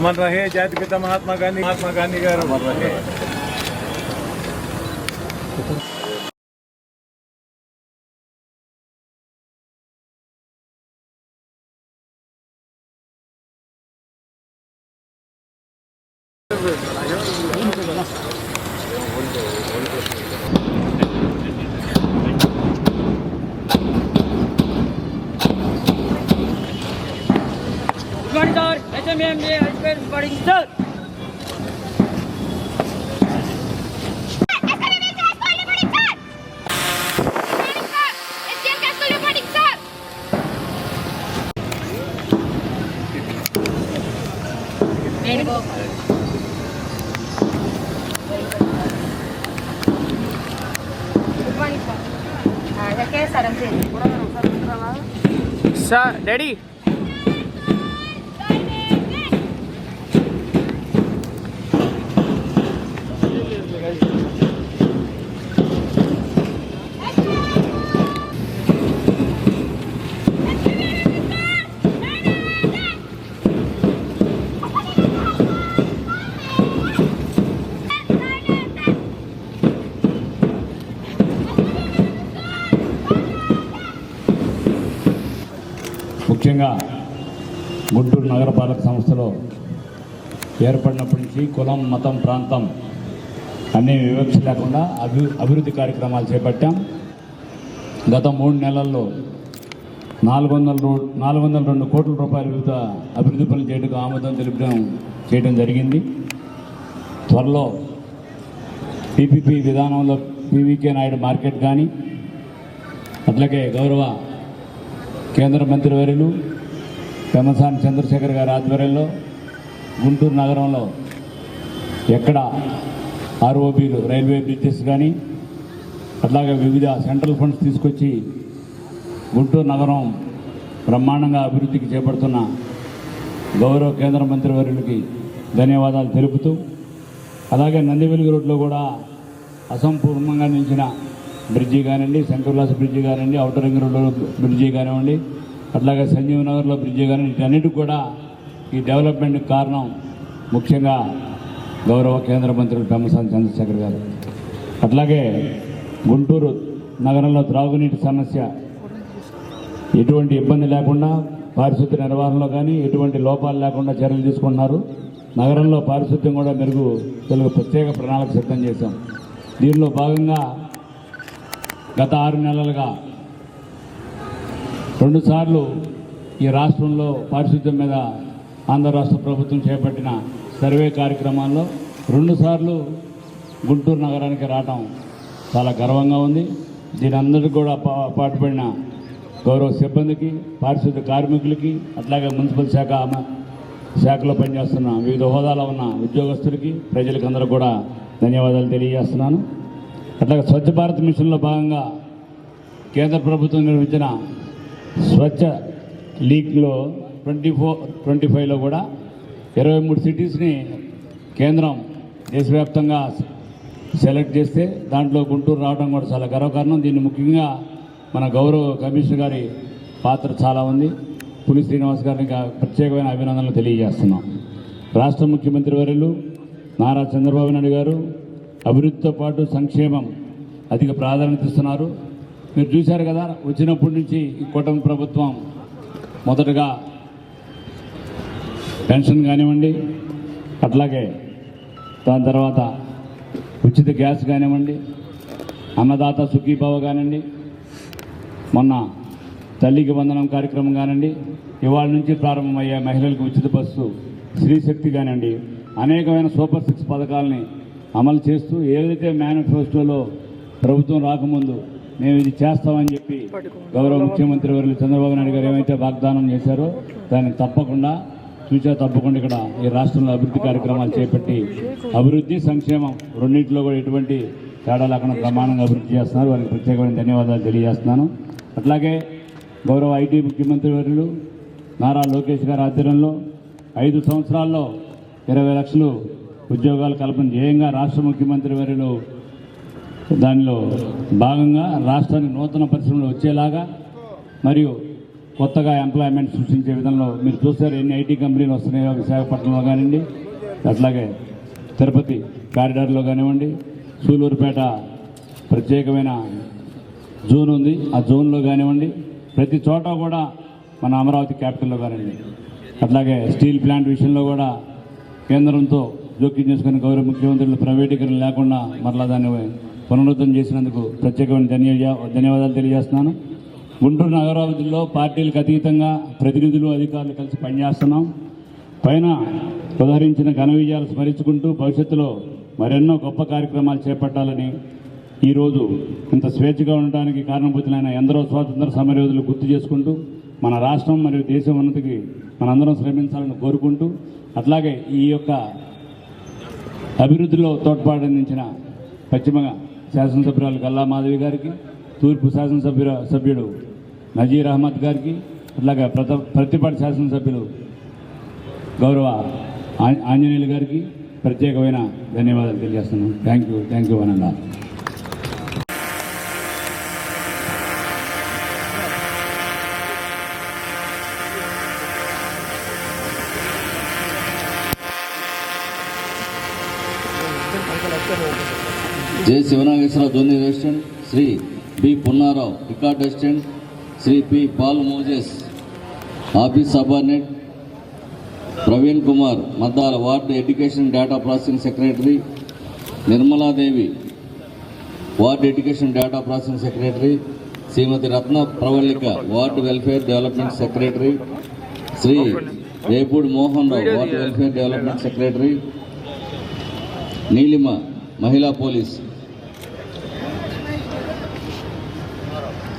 मन रहे जाति पिता महात्मा गांधी महात्मा गांधी गार मन रहे। HMMJ High Daddy. ముఖ్యంగా గుంటూరు నగరపాలక సంస్థలో ఏర్పడినప్పటి నుంచి కులం మతం ప్రాంతం అన్ని వివక్ష లేకుండా అభి అభివృద్ధి కార్యక్రమాలు చేపట్టాం. గత మూడు నెలల్లో నాలుగు వందల నాలుగు వందల రెండు కోట్ల రూపాయల వివిధ అభివృద్ధి పనులు చేయడానికి ఆమోదం తెలిపడం చేయడం జరిగింది. త్వరలో పీపీపీ విధానంలో పీవీకే నాయుడు మార్కెట్ కానీ అట్లాగే గౌరవ కేంద్ర మంత్రివర్యులు పెమసాని చంద్రశేఖర్ గారి ఆధ్వర్యంలో గుంటూరు నగరంలో ఎక్కడ ఆర్ఓబీలు రైల్వే బ్రిడ్జెస్ కానీ అట్లాగే వివిధ సెంట్రల్ ఫండ్స్ తీసుకొచ్చి గుంటూరు నగరం బ్రహ్మాండంగా అభివృద్ధికి చేపడుతున్న గౌరవ కేంద్ర మంత్రివర్యులకి ధన్యవాదాలు తెలుపుతూ అలాగే నందివెలుగు రోడ్లో కూడా అసంపూర్ణంగా నిలిచిన బ్రిడ్జి కానివ్వండి శంకర్లాస్ బ్రిడ్జి కానివ్వండి ఔటర్ రింగ్ రోడ్లో బ్రిడ్జి కానివ్వండి అట్లాగే సంజీవ్ నగర్లో బ్రిడ్జి కానివ్వండి వీటన్నిటికి కూడా ఈ డెవలప్మెంట్కి కారణం ముఖ్యంగా గౌరవ కేంద్ర మంత్రులు పెమ్మసాని చంద్రశేఖర్ గారు. అట్లాగే గుంటూరు నగరంలో త్రాగునీటి సమస్య ఎటువంటి ఇబ్బంది లేకుండా పారిశుద్ధ్య నిర్వహణలో కానీ ఎటువంటి లోపాలు లేకుండా చర్యలు తీసుకుంటున్నారు. నగరంలో పారిశుద్ధ్యం కూడా మెరుగు తెలుగు ప్రత్యేక ప్రణాళిక సిద్ధం చేశాం. దీనిలో భాగంగా గత ఆరు నెలలుగా రెండుసార్లు ఈ రాష్ట్రంలో పారిశుద్ధ్యం మీద ఆంధ్ర రాష్ట్ర ప్రభుత్వం చేపట్టిన సర్వే కార్యక్రమాల్లో రెండుసార్లు గుంటూరు నగరానికి రావటం చాలా గర్వంగా ఉంది. దీని అందరికీ కూడా పా- పాటుపడిన గౌరవ సిబ్బందికి పారిశుద్ధ్య కార్మికులకి అట్లాగే మున్సిపల్ శాఖ శాఖలో పనిచేస్తున్న వివిధ హోదాలో ఉన్న ఉద్యోగస్తులకి ప్రజలకి అందరూ కూడా ధన్యవాదాలు తెలియజేస్తున్నాను. అట్లాగే స్వచ్ఛ భారత్ మిషన్లో భాగంగా కేంద్ర ప్రభుత్వం నిర్మించిన స్వచ్ఛ లీగ్లో ట్వంటీ ఫోర్ ట్వంటీ ఫైవ్లో కూడా ఇరవై మూడు సిటీస్ని కేంద్రం దేశవ్యాప్తంగా సెలెక్ట్ చేస్తే దాంట్లో గుంటూరు రావడం కూడా చాలా గర్వకారణం. దీన్ని ముఖ్యంగా మన గౌరవ కమిషనర్ గారి పాత్ర చాలా ఉంది. పులి శ్రీనివాస్ గారికి ప్రత్యేకమైన అభినందనలు తెలియజేస్తున్నాం. రాష్ట్ర ముఖ్యమంత్రి వర్యులు నారా చంద్రబాబు నాయుడు గారు అభివృద్ధితో పాటు సంక్షేమం అధిక ప్రాధాన్యత ఇస్తున్నారు. మీరు చూశారు కదా వచ్చినప్పటి నుంచి ఈ కూటమి ప్రభుత్వం మొదటగా పెన్షన్ కానివ్వండి అట్లాగే దాని తర్వాత ఉచిత గ్యాస్ కానివ్వండి అన్నదాత సుఖీభావ కానివ్వండి మొన్న తల్లికి వందనం కార్యక్రమం కానివ్వండి ఇవాళ నుంచి ప్రారంభమయ్యే మహిళలకు ఉచిత బస్సు స్త్రీశక్తి కానివ్వండి అనేకమైన సూపర్ సిక్స్ పథకాలని అమలు చేస్తూ ఏదైతే మేనిఫెస్టోలో ప్రభుత్వం రాకముందు మేము ఇది చేస్తామని చెప్పి గౌరవ ముఖ్యమంత్రి వర్యులు చంద్రబాబు నాయుడు గారు ఏమైతే వాగ్దానం చేశారో దాన్ని తప్పకుండా చూసా తప్పకుండా ఇక్కడ ఈ రాష్ట్రంలో అభివృద్ధి కార్యక్రమాలు చేపట్టి అభివృద్ధి సంక్షేమం రెండింటిలో కూడా ఎటువంటి తేడా లేకుండా ప్రమాణంగా అభివృద్ధి చేస్తున్నారు. వారికి ప్రత్యేకమైన ధన్యవాదాలు తెలియజేస్తున్నాను. అట్లాగే గౌరవ ఐటీ ముఖ్యమంత్రి వర్యులు నారా లోకేష్ గారి ఆధ్వర్యంలో ఐదు సంవత్సరాల్లో ఇరవై లక్షలు ఉద్యోగాలు కల్పన ధ్యేయంగా రాష్ట్ర ముఖ్యమంత్రి వారిలో దానిలో భాగంగా రాష్ట్రానికి నూతన పరిశ్రమలు వచ్చేలాగా మరియు కొత్తగా ఎంప్లాయ్మెంట్ సృష్టించే విధంలో మీరు చూస్తారు ఎన్ని ఐటీ కంపెనీలు వస్తున్నాయో విశాఖపట్నంలో కానివ్వండి అట్లాగే తిరుపతి కారిడార్లో కానివ్వండి సూలూరుపేట ప్రత్యేకమైన జోన్ ఉంది. ఆ జోన్లో కానివ్వండి ప్రతి చోట కూడా మన అమరావతి క్యాపిటల్లో కానివ్వండి అట్లాగే స్టీల్ ప్లాంట్ విషయంలో కూడా కేంద్రంతో జోక్యం చేసుకుని గౌరవ ముఖ్యమంత్రులు ప్రైవేటీకరణ లేకుండా మరలా దాన్ని పునరుద్ధరణ చేసినందుకు ప్రత్యేకమైన ధన్య ధన్యవాదాలు తెలియజేస్తున్నాను. గుంటూరు నగరాభివృద్ధిలో పార్టీలకు అతీతంగా ప్రతినిధులు అధికారులు కలిసి పనిచేస్తున్నాం. పైన ఉదహరించిన ఘన విజయాలు స్మరించుకుంటూ భవిష్యత్తులో మరెన్నో గొప్ప కార్యక్రమాలు చేపట్టాలని ఈరోజు ఇంత స్వేచ్ఛగా ఉండడానికి కారణభూతులైన ఎందరో స్వాతంత్ర సమరయోధులు గుర్తు చేసుకుంటూ మన రాష్ట్రం మరియు దేశం ఉన్నతికి మనందరం శ్రమించాలని కోరుకుంటూ అట్లాగే ఈ యొక్క అభివృద్ధిలో తోడ్పాటు అందించిన పశ్చిమ శాసనసభ్యురాలు గల్లా మాధవి గారికి తూర్పు శాసనసభ్యు సభ్యుడు నజీర్ అహ్మద్ గారికి అట్లాగే ప్రత ప్రతిపాటి శాసనసభ్యులు గౌరవ ఆంజనేయులు గారికి ప్రత్యేకమైన ధన్యవాదాలు తెలియజేస్తున్నాను. Thank you thank you అనండా J Sivanageswararao junior assistant Shri B Punnarao record assistant Shri P Paul Moses office subordinate Praveen Kumar Maddala ward education data processing secretary Nirmaladevi ward education data processing secretary Shrimati Ratna Pravallika ward welfare development secretary Shri Repudi Mohan Rao ward welfare development secretary Neelima మహిళా police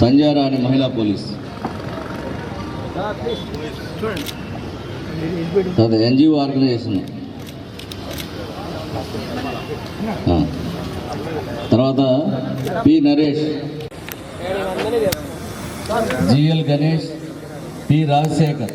Sanjarani మహిళా police. తర్వాత NGO organisation తర్వాత P Naresh G L Ganesh P Rajasekhar.